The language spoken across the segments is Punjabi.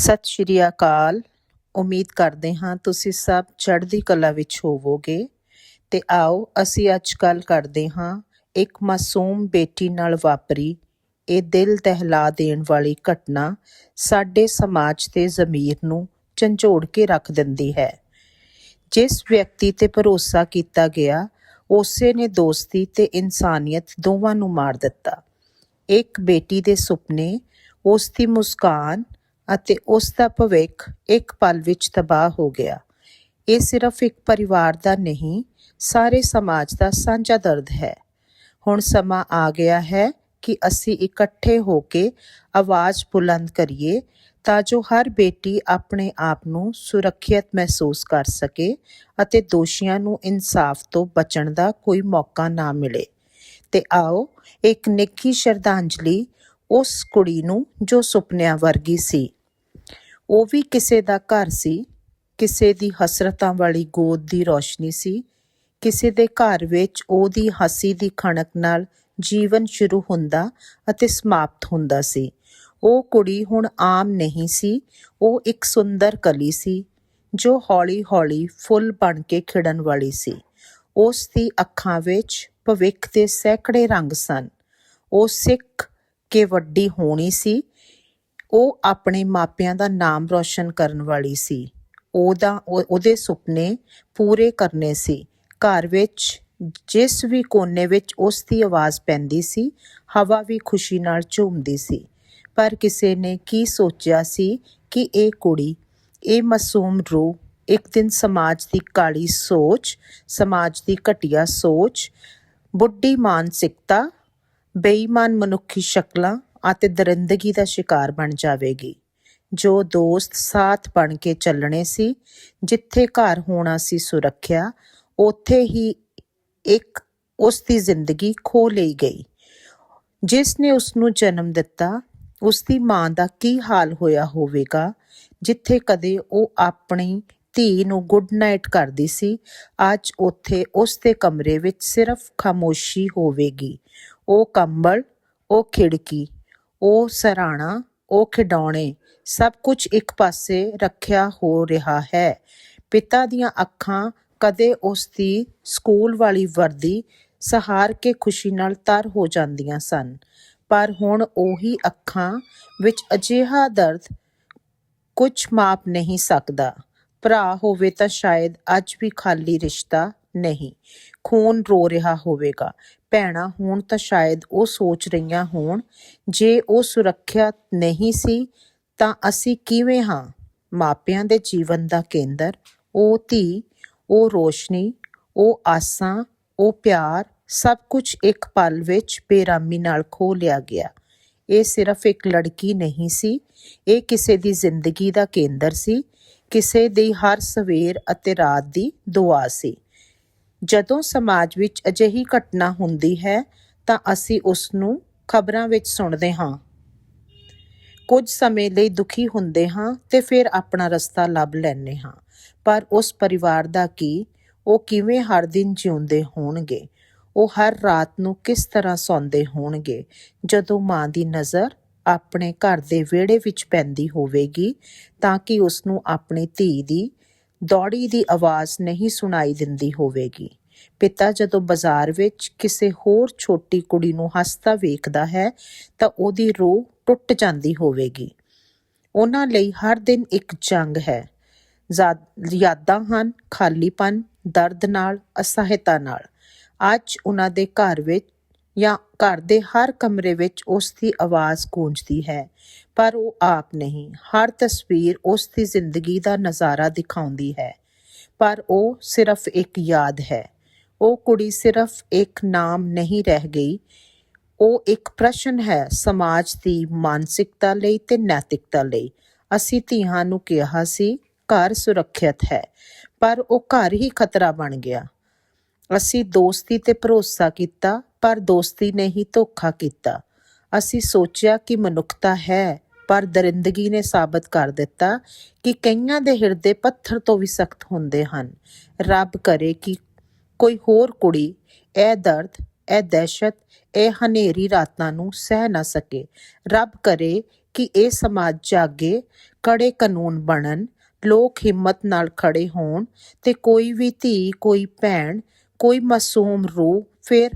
ਸਤਿ ਸ਼੍ਰੀ ਅਕਾਲ। ਉਮੀਦ ਕਰਦੇ ਹਾਂ ਤੁਸੀਂ ਸਭ ਚੜ੍ਹਦੀ ਕਲਾ ਵਿੱਚ ਹੋਵੋਗੇ। ਤੇ ਆਓ ਅਸੀਂ ਅੱਜ ਕੱਲ ਕਰਦੇ ਹਾਂ ਇੱਕ ਮਾਸੂਮ ਬੇਟੀ ਨਾਲ ਵਾਪਰੀ। ਇਹ ਦਿਲ ਦਹਿਲਾ ਦੇਣ ਵਾਲੀ ਘਟਨਾ ਸਾਡੇ ਸਮਾਜ ਦੇ ਜ਼ਮੀਰ ਨੂੰ ਝੰਜੋੜ ਕੇ ਰੱਖ ਦਿੰਦੀ ਹੈ। ਜਿਸ ਵਿਅਕਤੀ ਤੇ ਭਰੋਸਾ ਕੀਤਾ ਗਿਆ, ਉਸੇ ਨੇ ਦੋਸਤੀ ਤੇ ਇਨਸਾਨੀਅਤ ਦੋਵਾਂ ਨੂੰ ਮਾਰ ਦਿੱਤਾ। ਇੱਕ ਬੇਟੀ ਦੇ ਸੁਪਨੇ ਉਸ ਦੀ ਮੁਸਕਾਨ ਅਤੇ ਉਸ ਦਾ ਭਵਿੱਖ ਇੱਕ ਪਲ ਵਿੱਚ ਤਬਾਹ ਹੋ ਗਿਆ। ਇਹ ਸਿਰਫ ਇੱਕ ਪਰਿਵਾਰ ਦਾ ਨਹੀਂ, ਸਾਰੇ ਸਮਾਜ ਦਾ ਸਾਂਝਾ ਦਰਦ ਹੈ। ਹੁਣ ਸਮਾਂ ਆ ਗਿਆ ਹੈ ਕਿ ਅਸੀਂ ਇਕੱਠੇ ਹੋ ਕੇ ਆਵਾਜ਼ ਬੁਲੰਦ ਕਰੀਏ ਤਾਂ ਜੋ ਹਰ ਬੇਟੀ ਆਪਣੇ ਆਪ ਨੂੰ ਸੁਰੱਖਿਅਤ ਮਹਿਸੂਸ ਕਰ ਸਕੇ ਅਤੇ ਦੋਸ਼ੀਆਂ ਨੂੰ ਇਨਸਾਫ ਤੋਂ ਬਚਣ ਦਾ ਕੋਈ ਮੌਕਾ ਨਾ ਮਿਲੇ। ਤੇ ਆਓ ਇੱਕ ਨਿੱਕੀ ਸ਼ਰਧਾਂਜਲੀ ਉਸ ਕੁੜੀ ਨੂੰ ਜੋ ਸੁਪਨਿਆਂ ਵਰਗੀ ਸੀ। ਉਹ ਵੀ ਕਿਸੇ ਦਾ ਘਰ ਸੀ, ਕਿਸੇ ਦੀ ਹਸਰਤਾਂ ਵਾਲੀ ਗੋਦ ਦੀ ਰੋਸ਼ਨੀ ਸੀ, ਕਿਸੇ ਦੇ ਘਰ ਵਿੱਚ ਉਹਦੀ ਹੱਸੀ ਦੀ ਖਣਕ ਨਾਲ ਜੀਵਨ ਸ਼ੁਰੂ ਹੁੰਦਾ ਅਤੇ ਸਮਾਪਤ ਹੁੰਦਾ ਸੀ। ਉਹ ਕੁੜੀ ਹੁਣ ਆਮ ਨਹੀਂ ਸੀ, ਉਹ ਇੱਕ ਸੁੰਦਰ ਕਲੀ ਸੀ, ਜੋ ਹੌਲੀ-ਹੌਲੀ ਫੁੱਲ ਬਣ ਕੇ ਖਿੜਨ ਵਾਲੀ ਸੀ। ਉਸ ਦੀ ਅੱਖਾਂ ਵਿੱਚ ਭਵਿੱਖ ਦੇ ਸੈਂਕੜੇ ਰੰਗ ਸਨ। ਉਹ ਸਿੱਖ ਕੇ ਵੱਡੀ ਹੋਣੀ ਸੀ ਉਹ ਆਪਣੇ ਮਾਪਿਆਂ ਦਾ ਨਾਮ ਰੌਸ਼ਨ ਕਰਨ ਵਾਲੀ ਸੀ। ਉਹਦਾ, ਉਹ- ਉਹਦੇ ਸੁਪਨੇ ਪੂਰੇ ਕਰਨੇ ਸੀ। ਘਰ ਵਿੱਚ, ਜਿਸ ਵੀ ਕੋਨੇ ਵਿੱਚ ਉਸ ਦੀ ਆਵਾਜ਼ ਪੈਂਦੀ ਸੀ, ਹਵਾ ਵੀ ਖੁਸ਼ੀ ਨਾਲ ਝੂਮਦੀ ਸੀ। ਪਰ ਕਿਸੇ ਨੇ ਕੀ ਸੋਚਿਆ ਸੀ ਕਿ ਇਹ ਕੁੜੀ, ਇਹ ਮਾਸੂਮ ਰੂਹ, ਇੱਕ ਦਿਨ ਸਮਾਜ ਦੀ ਕਾਲੀ ਸੋਚ, ਸਮਾਜ ਦੀ ਘਟੀਆ ਸੋਚ, ਬੁੱਢੀ ਮਾਨਸਿਕਤਾ, ਬੇਈਮਾਨ ਮਨੁੱਖੀ ਸ਼ਕਲਾਂ ਅਤੇ ਦਰਿੰਦਗੀ ਦਾ ਸ਼ਿਕਾਰ ਬਣ ਜਾਵੇਗੀ। ਜੋ ਦੋਸਤ ਸਾਥ ਬਣ ਕੇ ਚੱਲਣੇ ਸੀ, ਜਿੱਥੇ ਘਰ ਹੋਣਾ ਸੀ ਸੁਰੱਖਿਆ, ਉੱਥੇ ਹੀ ਇੱਕ ਉਸ ਦੀ ਜ਼ਿੰਦਗੀ ਖੋ ਲਈ ਗਈ। ਜਿਸ ਨੇ ਉਸ ਨੂੰ ਜਨਮ ਦਿੱਤਾ ਉਸ ਦੀ ਮਾਂ ਦਾ ਕੀ ਹਾਲ ਹੋਇਆ ਹੋਵੇਗਾ, ਜਿੱਥੇ ਕਦੇ ਉਹ ਆਪਣੀ ਧੀ ਨੂੰ ਗੁੱਡ ਨਾਈਟ ਕਰਦੀ ਸੀ, ਅੱਜ ਉੱਥੇ ਉਸ ਦੇ ਕਮਰੇ ਵਿੱਚ ਸਿਰਫ ਖਾਮੋਸ਼ੀ ਹੋਵੇਗੀ। ਉਹ ਕੰਬਲ, ਉਹ ਖਿੜਕੀ ਉਹ ਸਰਾਣਾ, ਉਹ ਖਿਡੌਣੇ, ਸਭ ਕੁਝ ਇੱਕ ਪਾਸੇ ਰੱਖਿਆ ਹੋ ਰਿਹਾ ਹੈ। ਪਿਤਾ ਦੀਆਂ ਅੱਖਾਂ ਕਦੇ ਉਸ ਦੀ ਸਕੂਲ ਵਾਲੀ ਵਰਦੀ ਸਹਾਰ ਕੇ ਖੁਸ਼ੀ ਨਾਲ ਤਰ ਹੋ ਜਾਂਦੀਆਂ ਸਨ, ਪਰ ਹੁਣ ਉਹੀ ਅੱਖਾਂ ਵਿੱਚ ਅਜਿਹਾ ਦਰਦ ਕੁਝ ਮਾਪ ਨਹੀਂ ਸਕਦਾ। ਭਰਾ ਹੋਵੇ ਤਾਂ ਸ਼ਾਇਦ ਅੱਜ ਵੀ ਖਾਲੀ ਰਿਸ਼ਤਾ ਨਹੀਂ, ਖੂਨ ਰੋ ਰਿਹਾ ਹੋਵੇਗਾ। ਭੈਣਾਂ, ਹੋਣ ਤਾਂ ਸ਼ਾਇਦ ਉਹ ਸੋਚ ਰਹੀਆਂ ਹੋਣ, ਜੇ ਉਹ ਸੁਰੱਖਿਆ ਨਹੀਂ ਸੀ, ਤਾਂ ਅਸੀਂ ਕਿਵੇਂ ਹਾਂ? ਮਾਪਿਆਂ ਦੇ ਜੀਵਨ ਦਾ ਕੇਂਦਰ? ਉਹ ਧੀ, ਉਹ ਰੋਸ਼ਨੀ, ਉਹ ਆਸਾਂ, ਉਹ ਪਿਆਰ, ਸਭ ਕੁਝ ਇੱਕ ਪਲ ਵਿੱਚ ਬੇਰਾਮੀ ਨਾਲ ਖੋ ਲਿਆ ਗਿਆ। ਇਹ ਸਿਰਫ ਇੱਕ ਲੜਕੀ ਨਹੀਂ ਸੀ, ਇਹ ਕਿਸੇ ਦੀ ਜ਼ਿੰਦਗੀ ਦਾ ਕੇਂਦਰ ਸੀ, ਕਿਸੇ ਦੀ ਹਰ ਸਵੇਰ ਅਤੇ ਰਾਤ ਦੀ ਦੁਆ ਸੀ। ਜਦੋਂ ਸਮਾਜ ਵਿੱਚ ਅਜਿਹੀ ਘਟਨਾ ਹੁੰਦੀ ਹੈ, ਤਾਂ ਅਸੀਂ ਉਸ ਨੂੰ ਖਬਰਾਂ ਵਿੱਚ ਸੁਣਦੇ ਹਾਂ। ਕੁਝ ਸਮੇਂ ਲਈ ਦੁਖੀ ਹੁੰਦੇ ਹਾਂ ਤੇ ਫਿਰ ਆਪਣਾ ਰਸਤਾ ਲੱਭ ਲੈਂਦੇ ਹਾਂ। ਪਰ ਉਸ ਪਰਿਵਾਰ ਦਾ ਕੀ? ਉਹ ਕਿਵੇਂ ਹਰ ਦਿਨ ਜਿਉਂਦੇ ਹੋਣਗੇ? ਉਹ ਹਰ ਰਾਤ ਨੂੰ ਕਿਸ ਤਰ੍ਹਾਂ ਸੌਂਦੇ ਹੋਣਗੇ? ਜਦੋਂ ਮਾਂ ਦੀ ਨਜ਼ਰ ਆਪਣੇ ਘਰ ਦੇ ਵਿਹੜੇ ਵਿੱਚ ਪੈਂਦੀ ਹੋਵੇਗੀ, ਤਾਂ ਕਿ ਉਸ ਨੂੰ ਆਪਣੀ ਧੀ ਦੀ ਦੌੜੀ ਦੀ ਆਵਾਜ਼ ਨਹੀਂ ਸੁਣਾਈ ਦਿੰਦੀ ਹੋਵੇਗੀ। ਪਿਤਾ ਜਦੋਂ ਬਾਜ਼ਾਰ ਵਿੱਚ ਕਿਸੇ ਹੋਰ ਛੋਟੀ ਕੁੜੀ ਨੂੰ ਹੱਸਦਾ ਵੇਖਦਾ ਹੈ, ਤਾਂ ਉਹਦੀ ਰੂਹ ਟੁੱਟ ਜਾਂਦੀ ਹੋਵੇਗੀ। ਉਹਨਾਂ ਲਈ ਹਰ ਦਿਨ ਇੱਕ ਜੰਗ ਹੈ। ਜ਼ਾ- ਯਾਦਾਂ ਹਨ ਖਾਲੀਪਨ, ਦਰਦ ਨਾਲ, ਅਸਹਾਇਤਾ ਨਾਲ। ਅੱਜ ਉਹਨਾਂ ਦੇ ਘਰ ਵਿੱਚ ਜਾਂ ਘਰ ਦੇ ਹਰ ਕਮਰੇ ਵਿੱਚ ਉਸ ਦੀ ਆਵਾਜ਼ ਗੂੰਜਦੀ ਹੈ, ਪਰ ਉਹ ਆਪ ਨਹੀਂ। ਹਰ ਤਸਵੀਰ ਉਸ ਦੀ ਜ਼ਿੰਦਗੀ ਦਾ ਨਜ਼ਾਰਾ ਦਿਖਾਉਂਦੀ ਹੈ, ਪਰ ਉਹ ਸਿਰਫ ਇੱਕ ਯਾਦ ਹੈ। ਉਹ ਕੁੜੀ ਸਿਰਫ ਇੱਕ ਨਾਮ ਨਹੀਂ ਰਹਿ ਗਈ। ਉਹ ਇੱਕ ਪ੍ਰਸ਼ਨ ਹੈ ਸਮਾਜ ਦੀ ਮਾਨਸਿਕਤਾ ਲਈ ਤੇ ਨੈਤਿਕਤਾ ਲਈ। ਅਸੀਂ ਧੀਆਂ ਨੂੰ ਕਿਹਾ ਸੀ, ਘਰ ਸੁਰੱਖਿਅਤ ਹੈ, ਪਰ ਉਹ ਘਰ ਹੀ ਖਤਰਾ ਬਣ ਗਿਆ। ਅਸੀਂ ਦੋਸਤੀ ਤੇ ਭਰੋਸਾ ਕੀਤਾ ਪਰ ਦੋਸਤੀ ਨੇ ਹੀ ਧੋਖਾ ਕੀਤਾ। ਅਸੀਂ ਸੋਚਿਆ ਕਿ ਮਨੁੱਖਤਾ ਹੈ, ਪਰ ਦਰਿੰਦਗੀ ਨੇ ਸਾਬਤ ਕਰ ਦਿੱਤਾ ਕਿ ਕਈਆਂ ਦੇ ਹਿਰਦੇ ਪੱਥਰ ਤੋਂ ਵੀ ਸਖਤ ਹੁੰਦੇ ਹਨ। ਰੱਬ ਕਰੇ ਕਿ ਕੋਈ ਹੋਰ ਕੁੜੀ, ਇਹ ਦਰਦ, ਇਹ ਦਹਿਸ਼ਤ, ਇਹ ਹਨੇਰੀ ਰਾਤਾਂ ਨੂੰ ਸਹਿ ਨਾ ਸਕੇ। ਰੱਬ ਕਰੇ ਕਿ ਇਹ ਸਮਾਜ ਜਾਗੇ, ਕੜੇ ਕਾਨੂੰਨ ਬਣਨ, ਲੋਕ ਹਿੰਮਤ ਨਾਲ ਖੜੇ ਹੋਣ ਤੇ ਕੋਈ ਵੀ ਧੀ, ਕੋਈ ਭੈਣ, ਕੋਈ ਮਾਸੂਮ ਰੂਹ ਫਿਰ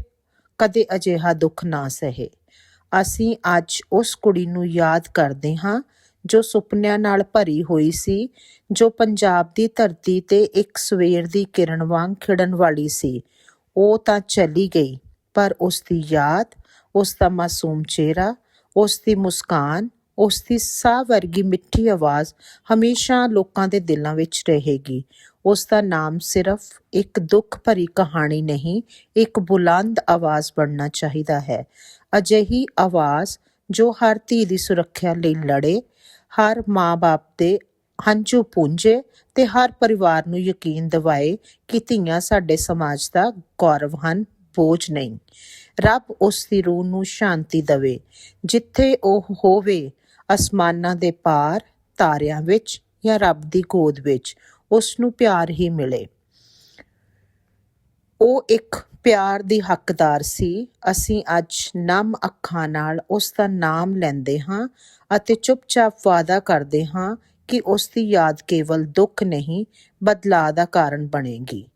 ਕਦੇ ਅਜਿਹਾ ਦੁੱਖ ਨਾ ਸਹੇ। ਅਸੀਂ ਅੱਜ ਉਸ ਕੁੜੀ ਨੂੰ ਯਾਦ ਕਰਦੇ ਹਾਂ, ਜੋ ਸੁਪਨਿਆਂ ਨਾਲ ਭਰੀ ਹੋਈ ਸੀ, ਜੋ ਪੰਜਾਬ ਦੀ ਧਰਤੀ ਤੇ ਇੱਕ ਸਵੇਰ ਦੀ ਕਿਰਨ ਵਾਂਗ ਖਿੜਨ ਵਾਲੀ ਸੀ। ਉਹ ਤਾਂ ਚਲੀ ਗਈ, ਪਰ ਉਸ ਦੀ ਯਾਦ, ਉਸ ਦਾ ਮਾਸੂਮ ਚਿਹਰਾ, ਉਸ ਦੀ ਮੁਸਕਾਨ ਉਸ ਦੀ ਸਾਹ ਵਰਗੀ ਮਿੱਠੀ ਆਵਾਜ਼ ਹਮੇਸ਼ਾ ਲੋਕਾਂ ਦੇ ਦਿਲਾਂ ਵਿੱਚ ਰਹੇਗੀ। ਉਸ ਦਾ ਨਾਮ ਸਿਰਫ ਇੱਕ ਦੁੱਖ ਭਰੀ ਕਹਾਣੀ ਨਹੀਂ, ਇੱਕ ਬੁਲੰਦ ਆਵਾਜ਼ ਬਣਨਾ ਚਾਹੀਦਾ ਹੈ। ਅਜਿਹੀ ਆਵਾਜ਼ ਜੋ ਹਰ ਧੀ ਦੀ ਸੁਰੱਖਿਆ ਲਈ ਲੜੇ, ਹਰ ਮਾਂ-ਬਾਪ ਦੇ ਹੰਝੂ ਪੂੰਝੇ ਤੇ ਹਰ ਪਰਿਵਾਰ ਨੂੰ ਯਕੀਨ ਦਿਵਾਏ ਕਿ ਧੀਆਂ ਸਾਡੇ ਸਮਾਜ ਦਾ ਗੌਰਵ ਹਨ, ਬੋਝ ਨਹੀਂ। ਰੱਬ ਉਸ ਦੀ ਰੂਹ ਨੂੰ ਸ਼ਾਂਤੀ ਦੇਵੇ। ਜਿੱਥੇ ਉਹ ਹੋਵੇ ਅਸਮਾਨਾਂ ਦੇ ਪਾਰ, ਤਾਰਿਆਂ ਵਿੱਚ ਜਾਂ ਰੱਬ ਦੀ ਗੋਦ ਵਿੱਚ ਉਸ ਨੂੰ ਪਿਆਰ ਹੀ ਮਿਲੇ। ਉਹ ਇੱਕ ਪਿਆਰ ਦੀ ਹੱਕਦਾਰ ਸੀ। ਅਸੀਂ ਅੱਜ ਨਮ ਅੱਖਾਂ ਨਾਲ ਉਸ ਦਾ ਨਾਮ ਲੈਂਦੇ ਹਾਂ ਅਤੇ ਚੁੱਪਚਾਪ ਵਾਅਦਾ ਕਰਦੇ ਹਾਂ ਕਿ ਉਸ ਦੀ ਯਾਦ ਕੇਵਲ ਦੁੱਖ ਨਹੀਂ, ਬਦਲਾਅ ਦਾ ਕਾਰਨ ਬਣੇਗੀ।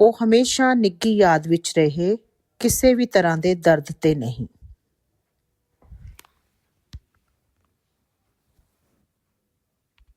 ਉਹ ਹਮੇਸ਼ਾ ਨਿੱਗੀ ਯਾਦ ਵਿੱਚ ਰਹੇ, ਕਿਸੇ ਵੀ ਤਰ੍ਹਾਂ ਦੇ ਦਰਦ ਤੇ ਨਹੀਂ।